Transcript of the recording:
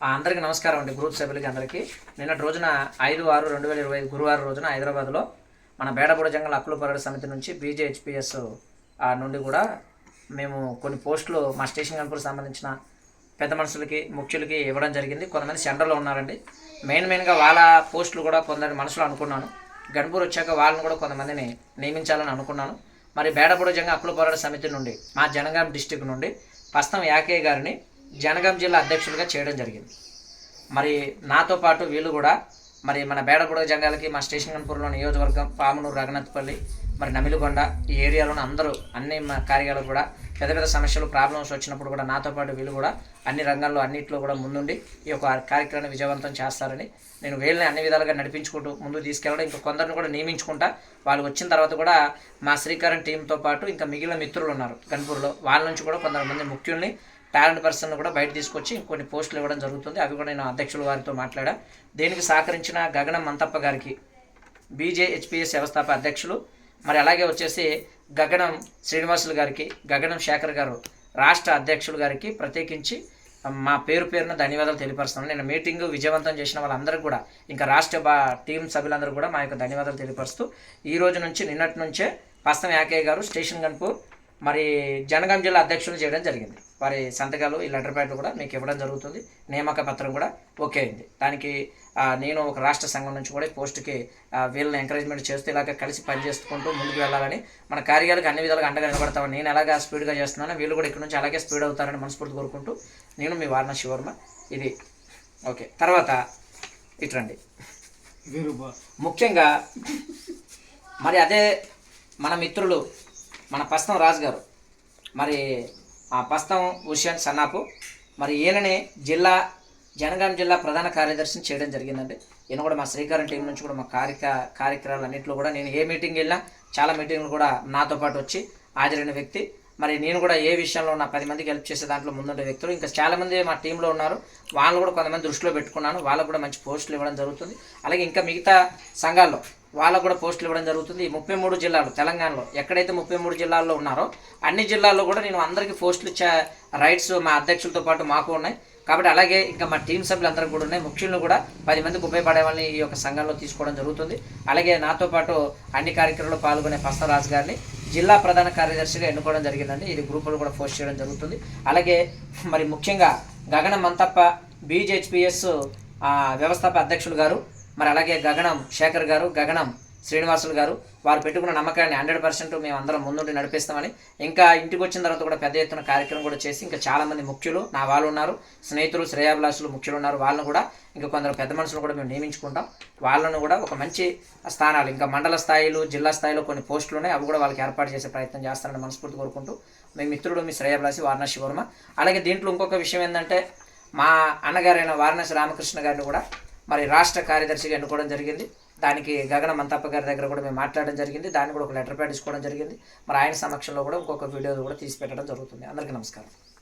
అందరికీ నమస్కారం అండి. గ్రూప్ సభ్యులకి అందరికీ. నిన్నటి రోజున ఐదు ఆరు రెండు వేల ఇరవై ఐదు గురువారం రోజున హైదరాబాద్లో మన బేడపూడ జంగల్ హక్కుల పోరాట సమితి నుంచి బీజేహెచ్పిఎస్ నుండి కూడా మేము కొన్ని పోస్టులు మా స్టేషన్ కనుపూర్ సంబంధించిన పెద్ద మనుషులకి ముఖ్యులకి ఇవ్వడం జరిగింది. కొంతమంది సెంటర్లో ఉన్నారండి. మెయిన్ మెయిన్గా వాళ్ళ పోస్టులు కూడా కొందరు మనసులో అనుకున్నాను. గణపూర్ వచ్చాక వాళ్ళని కూడా కొంతమందిని నియమించాలని అనుకున్నాను. మరి బేడపూడ జంగ హక్కుల పోరాట సమితి నుండి మా జనగాం డిస్టిక్ నుండి ప్రస్తుతం యాకే గారిని జనగాం జిల్లా అధ్యక్షులుగా చేయడం జరిగింది. మరి నాతో పాటు వీళ్ళు కూడా మరి మన బేడగూడ జంగాలకి మా స్టేషన్ కన్పూర్లో నియోజకవర్గం పామునూరు రఘునాథ్పల్లి మరి నమిలిగొండ ఈ ఏరియాలోని అందరూ అన్ని మా కార్యాలు కూడా పెద్ద పెద్ద సమస్యలు ప్రాబ్లమ్స్ వచ్చినప్పుడు కూడా నాతో పాటు వీళ్ళు కూడా అన్ని రంగాల్లో అన్నింటిలో కూడా ముందుండి ఈ యొక్క కార్యక్రమాన్ని విజయవంతం చేస్తారని నేను వీళ్ళని అన్ని విధాలుగా నడిపించుకుంటూ ముందు తీసుకెళ్ళడం ఇంకా కొందరిని కూడా నియమించుకుంటా వాళ్ళు వచ్చిన తర్వాత కూడా మా శ్రీకారం టీంతో పాటు ఇంకా మిగిలిన మిత్రులు ఉన్నారు కన్పూర్లో వాళ్ళ నుంచి కూడా కొంతమంది ముఖ్యుల్ని టాలెంట్ పర్సన్ కూడా బయట తీసుకొచ్చి కొన్ని పోస్టులు ఇవ్వడం జరుగుతుంది. అవి కూడా నేను అధ్యక్షుల వారితో మాట్లాడా. దీనికి సహకరించిన గగనం మంతప్ప గారికి బీజేహెచ్పిఎస్ వ్యవస్థాపక అధ్యక్షులు. మరి అలాగే వచ్చేసి గగనం శ్రీనివాసులు గారికి గగనం శేఖర్ గారు రాష్ట్ర అధ్యక్షులు గారికి ప్రత్యేకించి మా పేరు పేరున ధన్యవాదాలు తెలియపరుస్తున్నాను. నేను మీటింగ్ విజయవంతం చేసిన వాళ్ళందరూ కూడా ఇంకా రాష్ట్ర బా టీం సభ్యులందరూ కూడా మా యొక్క ధన్యవాదాలు తెలియపరుస్తూ ఈ రోజు నుంచి నిన్నటి నుంచే పస్తం యాకయ్య గారు స్టేషన్ గన్పూర్ మరి జనగాం జిల్లా అధ్యక్షులు చేయడం జరిగింది. వారి సంతకాలు ఈ లెటర్ ప్యాడ్లు కూడా మీకు ఇవ్వడం జరుగుతుంది. నియామక పత్రం కూడా ఓకే అయింది. దానికి నేను ఒక రాష్ట్ర సంఘం నుంచి కూడా ఈ పోస్ట్కి వీళ్ళని ఎంకరేజ్మెంట్ చేస్తూ ఇలాగ కలిసి పనిచేసుకుంటూ ముందుకు వెళ్ళాలని మన కార్యాలకు అన్ని విధాలుగా అండగా నిలబడతామని నేను ఎలాగా స్పీడ్గా చేస్తున్నానో వీళ్ళు కూడా ఇక్కడ నుంచి అలాగే స్పీడ్ అవుతారని మనస్ఫూర్తి కోరుకుంటూ నేను మీ వారణ శివర్మ. ఇది ఓకే. తర్వాత ఇట్రండి ముఖ్యంగా మరి అదే మన మిత్రులు మన పస్తం రాజు గారు మరి పస్తం హుషేన్ సన్నాపు. మరి ఈయనని జిల్లా జనగాం జిల్లా ప్రధాన కార్యదర్శిని చేయడం జరిగిందండి. ఈయన కూడా మా శ్రీకారం టీం నుంచి కూడా మా కార్యక కార్యక్రమాలు అన్నింటిలో కూడా నేను ఏ మీటింగ్ వెళ్ళినా చాలా మీటింగ్లు కూడా నాతో పాటు వచ్చి హాజరైన వ్యక్తి. మరి నేను కూడా ఏ విషయంలో నా పది మందికి హెల్ప్ చేసే దాంట్లో ముందుండే వ్యక్తులు. ఇంకా చాలామంది మా టీంలో ఉన్నారు. వాళ్ళు కూడా కొంతమంది దృష్టిలో పెట్టుకున్నాను. వాళ్ళకు కూడా మంచి పోస్టులు ఇవ్వడం జరుగుతుంది. అలాగే ఇంకా మిగతా సంఘాల్లో వాళ్ళకు కూడా పోస్టులు ఇవ్వడం జరుగుతుంది. ముప్పై మూడు జిల్లాలు తెలంగాణలో ఎక్కడైతే ముప్పై మూడు జిల్లాల్లో ఉన్నారో అన్ని జిల్లాల్లో కూడా నేను అందరికీ పోస్టులు ఇచ్చే రైట్స్ మా అధ్యక్షులతో పాటు మాకు ఉన్నాయి. కాబట్టి అలాగే ఇంకా మా టీం సభ్యులందరూ కూడా ఉన్నాయి. ముఖ్యులను కూడా పది మందికి ఉపయోగపడే వాళ్ళని ఈ యొక్క సంఘంలో తీసుకోవడం జరుగుతుంది. అలాగే నాతో పాటు అన్ని కార్యక్రమాల్లో పాల్గొనే పస్తరాజు గారిని జిల్లా ప్రధాన కార్యదర్శిగా ఎన్నుకోవడం జరిగిందండి. ఇది గ్రూపులు కూడా పోస్ట్ చేయడం జరుగుతుంది. అలాగే మరి ముఖ్యంగా గగన మంతప్ప బీజేహెచ్పిఎస్ వ్యవస్థాపక అధ్యక్షులు గారు మరి అలాగే గగనం శేఖర్ గారు గగనం శ్రీనివాసులు గారు వారు పెట్టుకున్న నమ్మకాన్ని హండ్రెడ్ పర్సెంట్ మేము అందరం ముందుండి నడిపిస్తామని. ఇంకా ఇంటికి వచ్చిన తర్వాత కూడా పెద్ద ఎత్తున కార్యక్రమం కూడా చేసి ఇంకా చాలామంది ముఖ్యులు నా వాళ్ళు ఉన్నారు స్నేహితులు శ్రేయాభిలాషులు ముఖ్యులు ఉన్నారు. వాళ్ళని కూడా ఇంకా కొందరు పెద్ద మనుషులు కూడా మేము నియమించుకుంటాం. వాళ్ళను కూడా ఒక మంచి స్థానాలు ఇంకా మండల స్థాయిలు జిల్లా స్థాయిలో కొన్ని పోస్టులు ఉన్నాయి. అవి కూడా వాళ్ళకి ఏర్పాటు చేసే ప్రయత్నం చేస్తారని మనస్ఫూర్తి కోరుకుంటూ మీ మిత్రుడు మీ శ్రేయాభిలాషి వారణాసి వర్మ. అలాగే దీంట్లో ఇంకొక విషయం ఏంటంటే మా అన్నగారైన వారణాసి రామకృష్ణ గారిని కూడా మరి రాష్ట్ర కార్యదర్శిగా ఎన్నుకోవడం జరిగింది. దానికి గగన మంతప్ప గారి దగ్గర కూడా మేము మాట్లాడడం జరిగింది. దాన్ని కూడా ఒక లెటర్ ప్యాడ్ జరిగింది. మరి ఆయన సమక్షంలో కూడా ఇంకొక వీడియో కూడా తీసి పెట్టడం జరుగుతుంది. అందరికీ నమస్కారం.